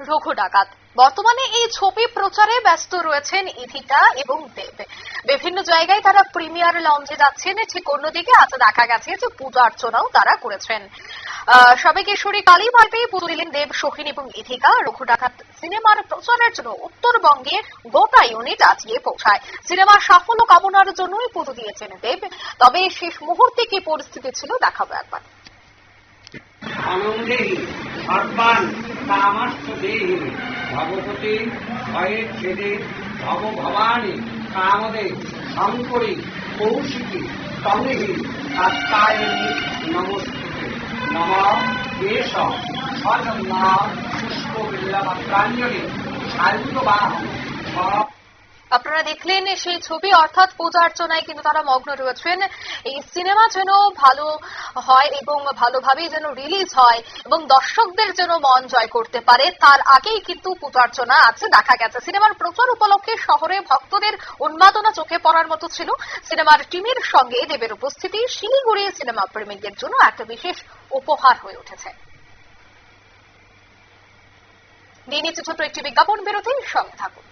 রঘু ডাকাত। বর্তমানে এই ছবি প্রচারে ব্যস্ত রয়েছেন ইথিকা এবং দেব। বিভিন্ন জায়গায় তারা প্রিমিয়ার লঞ্চে যাচ্ছেন ঠিক অন্যদিকে আজ দেখা গেছে যে পূজা অর্চনাও তারা করেছেন। আহ, সবে কিশোরী কালীবাড়িতে পুজো দিলেন দেব সোহিন এবং ইথিকা রঘু ডাকাত সিনেমার প্রচারের জন্য উত্তরবঙ্গে গোটা ইউনিট আজ গিয়ে পৌঁছায়। সিনেমার সাফল্য কামনার জন্যই পুজো দিয়েছেন দেব। তবে শেষ মুহূর্তে কি পরিস্থিতি ছিল দেখাবো একবার। আনন্দে কামাস্ত দেহি ভগবতী ভয়ের ছেদে ভব ভবানী কামদে শঙ্করী, কৌশিকী, তমেহি আত্মায়ী নমস্তুতে। নম দেশ সজন্মা পুষ্প বিল্লভদ্রাঞ্জলি সায়ুতবাহ সব আপনারা দেখলেন সেই ছবি, অর্থাৎ পূজা অর্চনায় কিন্তু তারা মগ্ন রয়েছেন। এই সিনেমা যেন ভালো হয় এবং ভালোভাবেই যেন রিলিজ হয় এবং দর্শকদের যেন মন জয় করতে পারে, তার আগেই কিন্তু পূজা অর্চনা আছে, দেখা গেছে। সিনেমার প্রচার উপলক্ষে শহরে ভক্তদের উন্মাদনা চোখে পড়ার মতো ছিল। সিনেমার টিমের সঙ্গে দেবের উপস্থিতি, শিলিগুড়ি সিনেমা প্রেমিকদের জন্য একটা বিশেষ উপহার হয়ে উঠেছে। নিয়ে নিচ্ছে ছোট্ট একটি বিজ্ঞাপন বিরতি সঙ্গে থাকুন।